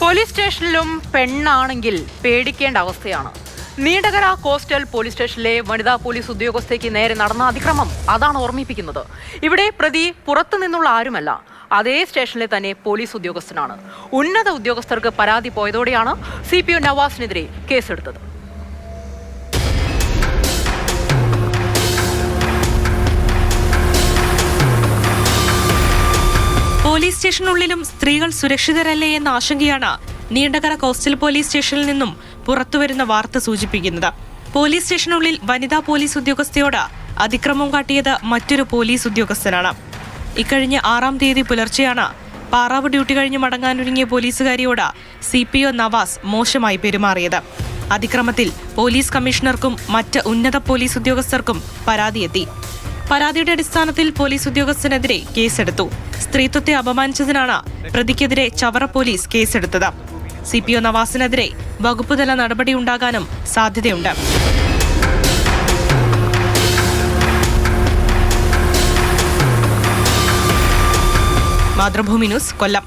Police സ്റ്റേഷനിലും പെണ്ണാണെങ്കിൽ പേടിക്കേണ്ട അവസ്ഥയാണ്. നീണ്ടകര കോസ്റ്റൽ പോലീസ് സ്റ്റേഷനിലെ വനിതാ പോലീസ് ഉദ്യോഗസ്ഥയ്ക്ക് നേരെ നടന്ന അതിക്രമം അതാണ് ഓർമ്മിപ്പിക്കുന്നത്. ഇവിടെ പ്രതി പുറത്തു നിന്നുള്ള ആരുമല്ല അതേ സ്റ്റേഷനിലെ തന്നെ പോലീസ് ഉദ്യോഗസ്ഥനാണ്. ഉന്നത ഉദ്യോഗസ്ഥർക്ക് പരാതി പോയതോടെയാണ് സി പി ഒ നവാസിനെതിരെ കേസെടുത്തത്. പോലീസ് സ്റ്റേഷനുള്ളിലും സ്ത്രീകൾ സുരക്ഷിതരല്ലേ എന്ന ആശങ്കയാണ് നീണ്ടകര കോസ്റ്റൽ പോലീസ് സ്റ്റേഷനിൽ നിന്നും പുറത്തുവരുന്ന വാർത്ത സൂചിപ്പിക്കുന്നത്. പോലീസ് സ്റ്റേഷനുള്ളിൽ വനിതാ പോലീസ് ഉദ്യോഗസ്ഥയോട് അതിക്രമം കാട്ടിയത് മറ്റൊരു പോലീസ് ഉദ്യോഗസ്ഥനാണ്. ഇക്കഴിഞ്ഞ ആറാം തീയതി പുലർച്ചെയാണ് പാറാവ് ഡ്യൂട്ടി കഴിഞ്ഞ് മടങ്ങാനൊരുങ്ങിയ പോലീസുകാരിയോട് സി പി ഒ നവാസ് മോശമായി പെരുമാറിയത്. അതിക്രമത്തിൽ പോലീസ് കമ്മീഷണർക്കും മറ്റ് ഉന്നത പോലീസ് ഉദ്യോഗസ്ഥർക്കും പരാതിയെത്തി. പരാതിയുടെ അടിസ്ഥാനത്തിൽ പോലീസ് ഉദ്യോഗസ്ഥനെതിരെ കേസെടുത്തു. സ്ത്രീത്വത്തെ അപമാനിച്ചതിനാണ് പ്രതിക്കെതിരെ ചവറ പോലീസ് കേസെടുത്തത്. സി പി ഒ നവാസിനെതിരെ വകുപ്പുതല നടപടിയുണ്ടാകാനും സാധ്യതയുണ്ട്. മാതൃഭൂമി ന്യൂസ് കൊല്ലം.